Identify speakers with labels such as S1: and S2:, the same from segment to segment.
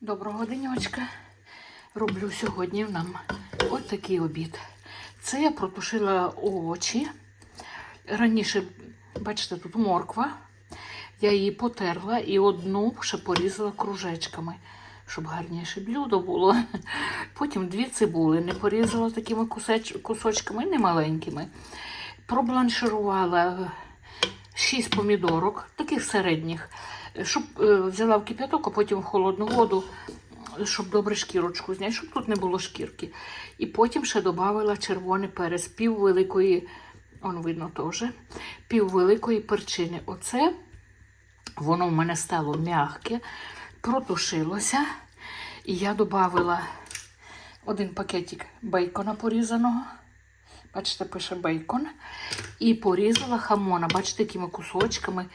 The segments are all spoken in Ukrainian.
S1: Доброго денечка. Роблю сьогодні нам ось такий обід. Це я протушила овочі. Раніше, бачите, тут морква. Я її потерла і одну ще порізала кружечками, щоб гарніше блюдо було. Потім дві цибули не порізала такими кусочками, не маленькими. Пробланширувала шість помідорок, таких середніх, щоб е, взяла в кип'яток, а потім в холодну воду, щоб добре шкірочку зняти, щоб тут не було шкірки. І потім ще додала червоний перець, пів великої, он видно теж, пів великої перчини. Оце воно в мене стало м'яке, протушилося. І я додала один пакетик бейкона порізаного. Бачите, пише бейкон. І порізала хамона. Бачите, якими кусочками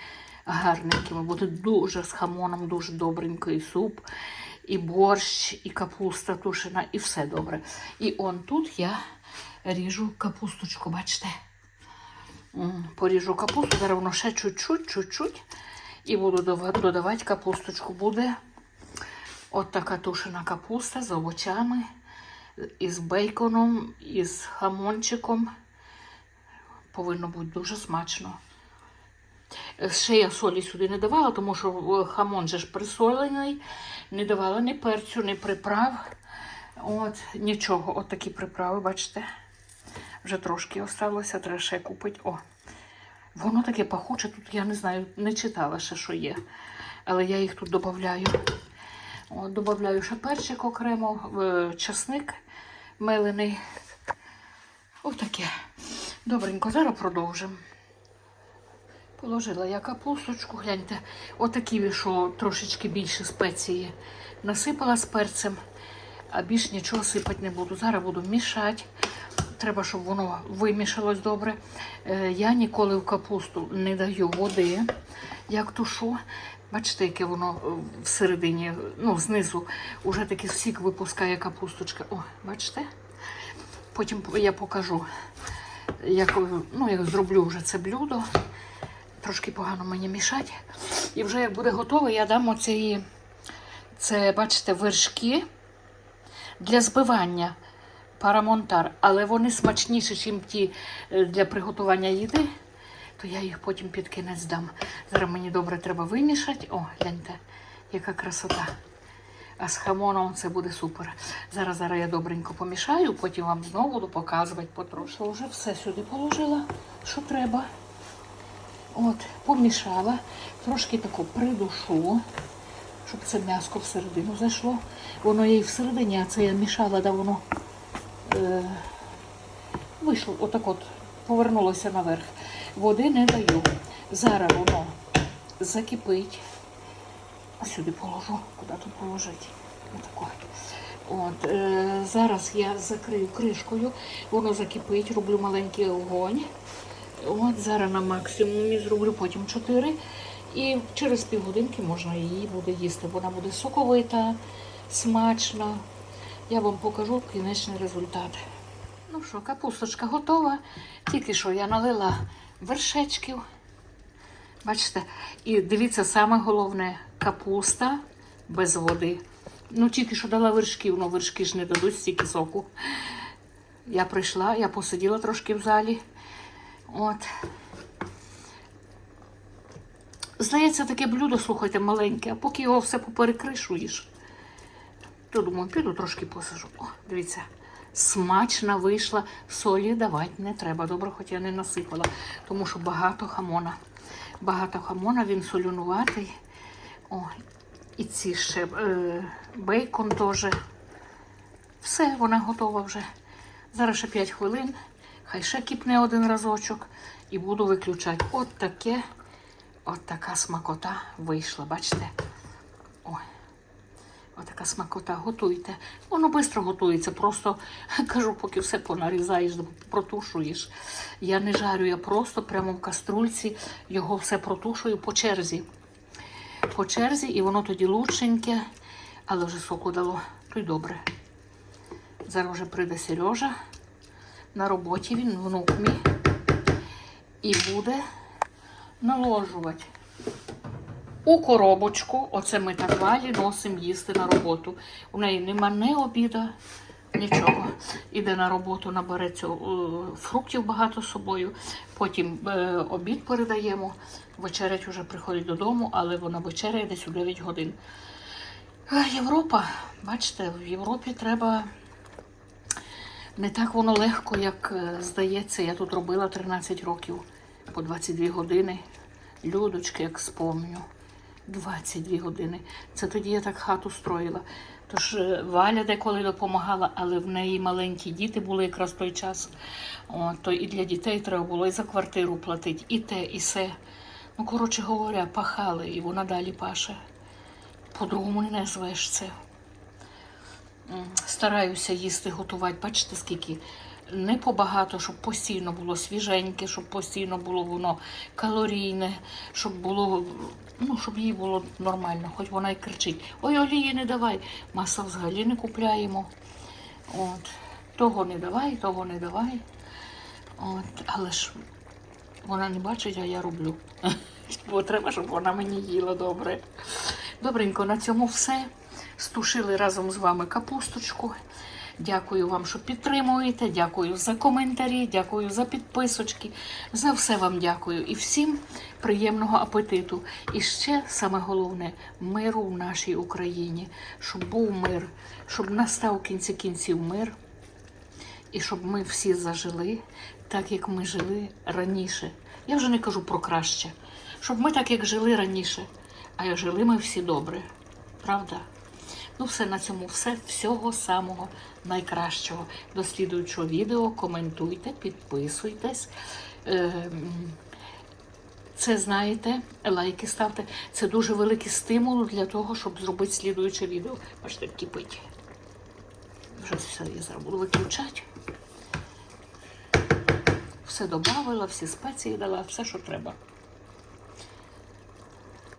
S1: гарненькими. Буде дуже з хамоном, дуже добренький суп. І борщ, і капуста тушена, і все добре. І он тут я ріжу капусточку, бачите? Поріжу капусту, зараз воно ще чуть-чуть, чуть-чуть. І буду додавати капусточку. Буде от така тушена капуста з овочами, із бейконом, із хамончиком. Повинно бути дуже смачно. Ще я солі сюди не давала, тому що е, хамон же ж присолений. Не давала ні перцю, ні приправ. От, нічого, от такі приправи, бачите. Вже трошки осталося, треба ще купити. О, воно таке пахуче, тут я не знаю, не читала ще, що є. Але я їх тут додаю. Додаю ще перчик окремо, е, часник мелений. Отаке. Добренько, зараз продовжимо. Положила я капусточку, гляньте, отакі, що трошечки більше спеції насипала з перцем, а більш нічого сипати не буду. Зараз буду мішати. Треба, щоб воно вимішалось добре. Е, Я ніколи в капусту не даю води, як тушу. Бачите, яке воно е, всередині, ну, знизу, вже такий сік випускає капусточка. О, бачите? Потім я покажу, як, ну, як зроблю вже це блюдо. Трошки погано мені мішати. І вже як буде готове, я дам оці, це, бачите, вершки для збивання парамонтар. Але вони смачніші, ніж ті е, для приготування їди, то я їх потім під кінець дам. Зараз мені добре треба вимішати. О, гляньте, яка красота. А з хамоном це буде супер. Зараз зараз я добренько помішаю, потім вам знову буду показувати потрошку. Вже все сюди положила, що треба. От, помішала, трошки таку придушу, щоб це м'яско всередину зайшло. Воно їй всередині, а це я мішала, да воно е, вийшло, отак от, повернулося наверх. Води не даю. Зараз воно закипить. Ось сюди положу, куди тут положити. От, е, зараз я закрию кришкою, воно закипить, роблю маленький огонь. От зараз на максимумі зроблю потім 4. І через півгодинки можна її буде їсти. Вона буде соковита, смачна. Я вам покажу кінечний результат. Ну що, капусточка готова. Тільки що я налила вершечків. Бачите, і дивіться, саме головне капуста без води. Ну, тільки що дала вершків, ну вершки ж не дадуть стільки соку. Я прийшла, я посиділа трошки в залі. От. Здається, таке блюдо, слухайте, маленьке, а поки його все поперекришуєш, то думаю, піду трошки посажу. О, дивіться, смачна вийшла, солі давати не треба. Добре, хоч я не насипала, тому що багато хамона. Багато хамона, він солюнуватий. О, і ці ще е, бейкон теж. Все, вона готова вже. Зараз ще 5 хвилин. Хай ще кипне один разочок і буду виключати. От таке, от така смакота вийшла, бачите? Ой, така смакота. Готуйте. Воно швидко готується. Просто кажу, поки все понарізаєш, протушуєш. Я не жарю, я просто прямо в каструльці його все протушую по черзі. По черзі, і воно тоді лучшеньке, але вже соку дало, то й добре. Зараз вже прийде Сережа на роботі він внук мій і буде наложувати. У коробочку. Оце ми так валі носимо їсти на роботу. У неї нема ні обіда, нічого. Іде на роботу, набереться е, фруктів багато з собою. Потім е, обід передаємо. Вечерять вже приходить додому, але вона вечеряє десь у 9 годин. Європа, бачите, в Європі треба не так воно легко, як е, здається. Я тут робила 13 років по 22 години. Людочки, як спомню. 22 години. Це тоді я так хату строїла. Тож е, Валя деколи допомагала, але в неї маленькі діти були якраз в той час. О, то і для дітей треба було і за квартиру платити, і те, і се. Ну, коротше говоря, пахали, і вона далі паше. По-другому не назвеш це. Стараюся їсти, готувати. Бачите, скільки не побагато, щоб постійно було свіженьке, щоб постійно було воно калорійне, щоб було, ну, щоб їй було нормально, хоч вона й кричить: ой, олії не давай, масла взагалі не купляємо. От. Того не давай, того не давай. От. Але ж вона не бачить, а я роблю. Бо треба, щоб вона мені їла добре. Добренько, на цьому все. Стушили разом з вами капусточку. Дякую вам, що підтримуєте. Дякую за коментарі, дякую за підписочки. За все вам дякую. І всім приємного апетиту. І ще саме головне миру в нашій Україні, щоб був мир, щоб настав в кінці кінців мир. І щоб ми всі зажили так, як ми жили раніше. Я вже не кажу про краще. Щоб ми так, як жили раніше, а жили ми всі добре. Правда? Ну, все на цьому все. Всього самого найкращого. До слідуючого відео. Коментуйте, підписуйтесь. Ем, Це знаєте, лайки ставте. Це дуже великий стимул для того, щоб зробити слідуюче відео. Бачите, кипить. Вже все, я зараз буду виключати. Все додавала, всі спеції дала, все, що треба.